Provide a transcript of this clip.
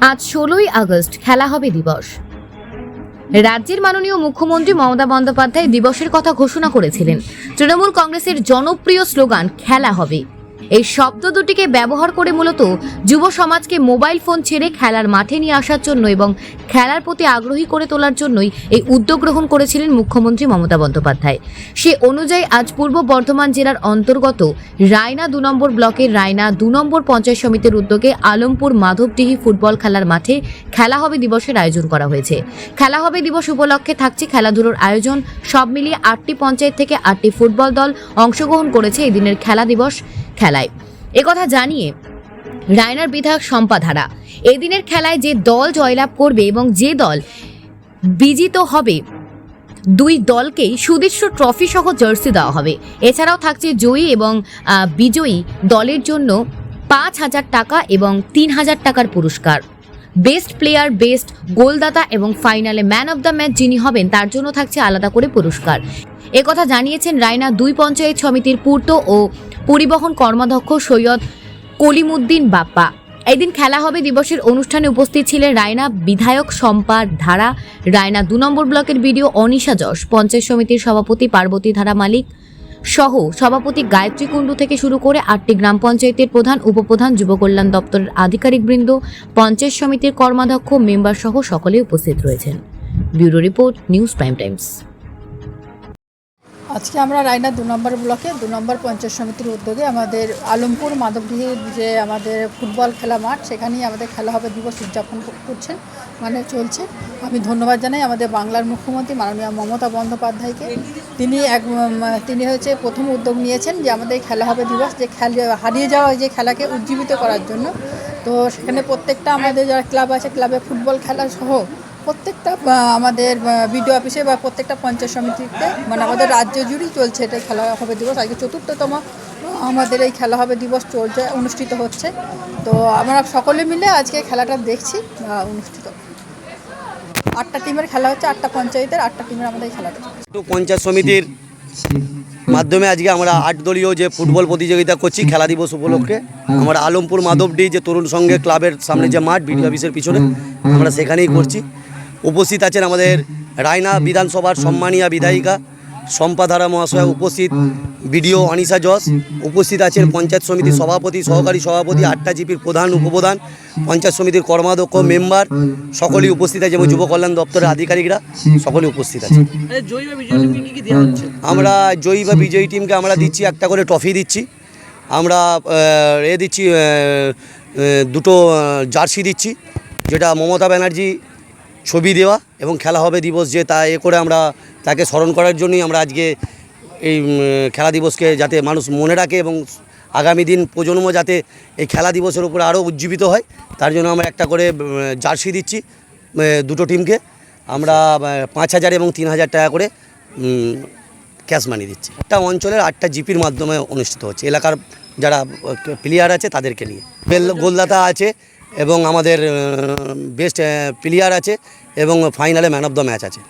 আজ ষোলোই আগস্ট খেলা হবে দিবস। রাজ্যের মাননীয় মুখ্যমন্ত্রী মমতা বন্দ্যোপাধ্যায় দিবসের কথা ঘোষণা করেছিলেন। তৃণমূল কংগ্রেসের জনপ্রিয় স্লোগান, খেলা হবে। এই শব্দ দুটিকে ব্যবহার করে মূলত যুব সমাজকে মোবাইল ফোন ছেড়ে খেলার মাঠে নিয়ে আসার জন্য এবং খেলার প্রতি আগ্রহী করে তোলার জন্যই এই উদ্যোগ গ্রহণ করেছিলেন মুখ্যমন্ত্রী মমতা বন্দ্যোপাধ্যায়। সে অনুযায়ী আজ পূর্ব বর্ধমান জেলার অন্তর্গত রায়না দু নম্বর ব্লকের রায়না দু নম্বর পঞ্চায়েত সমিতির উদ্যোগে আলমপুর মাধবডিহি ফুটবল খেলার মাঠে খেলা হবে দিবসের আয়োজন করা হয়েছে। খেলা হবে দিবস উপলক্ষে থাকছে খেলাধুলোর আয়োজন। সব মিলিয়ে আটটি পঞ্চায়েত থেকে আটটি ফুটবল দল অংশগ্রহণ করেছে এই দিনের খেলা দিবস। খেলায়। একথা জানিয়ে রায়নার বিধায়ক সম্পাধারা এদিনের খেলায় যে দল জয়লাভ করবে এবং যে দল বিজিত হবে, দুই দলকেই সুদৃশ্য ট্রফি সহ জার্সি দেওয়া হবে। এছাড়াও থাকছে জয়ী এবং বিজয়ী দলের জন্য পাঁচ হাজার টাকা এবং তিন হাজার টাকার পুরস্কার। বেস্ট প্লেয়ার, বেস্ট গোলদাতা এবং ফাইনালে ম্যান অফ দ্য ম্যাচ যিনি হবেন, তার জন্য থাকছে আলাদা করে পুরস্কার। একথা জানিয়েছেন রায়না দুই পঞ্চায়েত সমিতির পূর্ত ও পরিবহন কর্মাধ্যক্ষ সৈয়দ কলিমুদ্দিন বাপ্পা। এদিন খেলা হবে দিবসের অনুষ্ঠানে উপস্থিত ছিলেন রায়না বিধায়ক সম্পার ধারা, রায়না দু নম্বর ব্লকের বিডিও অনিশা যশ, পঞ্চায়েত সমিতির সভাপতি পার্বতী ধারা মালিক সহ সভাপতি গায়ত্রী কুণ্ডু থেকে শুরু করে আটটি গ্রাম পঞ্চায়েতের প্রধান, উপপ্রধান, যুব কল্যাণ দপ্তরের আধিকারিকবৃন্দ পঞ্চায়েত সমিতির কর্মাধ্যক্ষ, মেম্বার সহ সকলে উপস্থিত রয়েছেন। Bureau report, news prime times. আজকে আমরা রায়না দু নম্বর ব্লকে, দু নম্বর পঞ্চায়েত সমিতির উদ্যোগে আমাদের আলমপুর মাধবডিহির যে আমাদের ফুটবল খেলা মাঠ, সেখানেই আমাদের খেলা হবে, দিবস উদযাপন করছেন মানে চলছে। আমি ধন্যবাদ জানাই আমাদের বাংলার মুখ্যমন্ত্রী মাননীয় মমতা বন্দ্যোপাধ্যায়কে। তিনি এক তিনি হচ্ছে প্রথম উদ্যোগ নিয়েছেন যে আমাদের খেলা হবে দিবস, যে খেলা, হারিয়ে যাওয়া যে খেলাকে উজ্জীবিত করার জন্য। তো সেখানে প্রত্যেকটা আমাদের যারা ক্লাব আছে, ক্লাবে ফুটবল খেলা সহ প্রত্যেকটা আমাদের বিডিও অফিসে বা প্রত্যেকটা পঞ্চায়েত সমিতিতে মানে আমাদের রাজ্য জুড়েই চলছে এটা খেলা হবে দিবস। আজকে চতুর্থতম আমাদের এই খেলা হবে দিবস চলছে, অনুষ্ঠিত হচ্ছে। তো আমরা সকলে মিলে আজকে খেলাটা দেখছি অনুষ্ঠিত। আটটা টিমের খেলা হচ্ছে, আটটা পঞ্চায়েতের, আটটা টিমের আমাদের এই খেলাটা পঞ্চায়েত সমিতির মাধ্যমে আজকে আমরা আট দলীয় যে ফুটবল প্রতিযোগিতা করছি, খেলা দিবস উপলক্ষে, আমরা আলমপুর মাধবডি যে তরুণ সঙ্গে ক্লাবের সামনে যে মাঠ বিডি অফিসের পিছনে, আমরা সেখানেই করছি। উপস্থিত আছেন আমাদের রায়না বিধানসভার সম্মানীয় বিধায়িকা সম্পাধারা মহাশয় উপস্থিত বিডিও অনিশা জস উপস্থিত আছেন পঞ্চায়েত সমিতির সভাপতি সহকারী সভাপতি আটটা জিপির প্রধান উপপ্রধান পঞ্চায়েত সমিতির কর্মাধ্যক্ষ মেম্বার সকলেই উপস্থিত আছে এবং যুব কল্যাণ দপ্তরের আধিকারিকরা সকলে উপস্থিত আছে আচ্ছা, আমরা জয়ী বা বিজয়ী টিমকে আমরা দিচ্ছি একটা করে ট্রফি দিচ্ছি। আমরা এ দিচ্ছি দুটো জার্সি দিচ্ছি যেটা মমতা ব্যানার্জি ছবি দেওয়া এবং খেলা হবে দিবস যে তা এ করে আমরা তাকে স্মরণ করার জন্যই আমরা আজকে এই খেলা দিবসকে যাতে মানুষ মনে রাখে এবং আগামী দিন প্রজন্ম যাতে এই খেলা দিবসের উপরে আরও উজ্জীবিত হয়, তার জন্য আমরা একটা করে জার্সি দিচ্ছি দুটো টিমকে। আমরা পাঁচ হাজার এবং তিন হাজার টাকা করে ক্যাশ মানি দিচ্ছি। একটা অঞ্চলের আটটা জিপির মাধ্যমে অনুষ্ঠিত হচ্ছে। এলাকার যারা প্লেয়ার আছে তাদেরকে নিয়ে। বেল- গোলদাতা আছে এবং আমাদের বেস্ট প্লেয়ার আছে এবং ফাইনালে ম্যান অফ দ্য ম্যাচ আছে।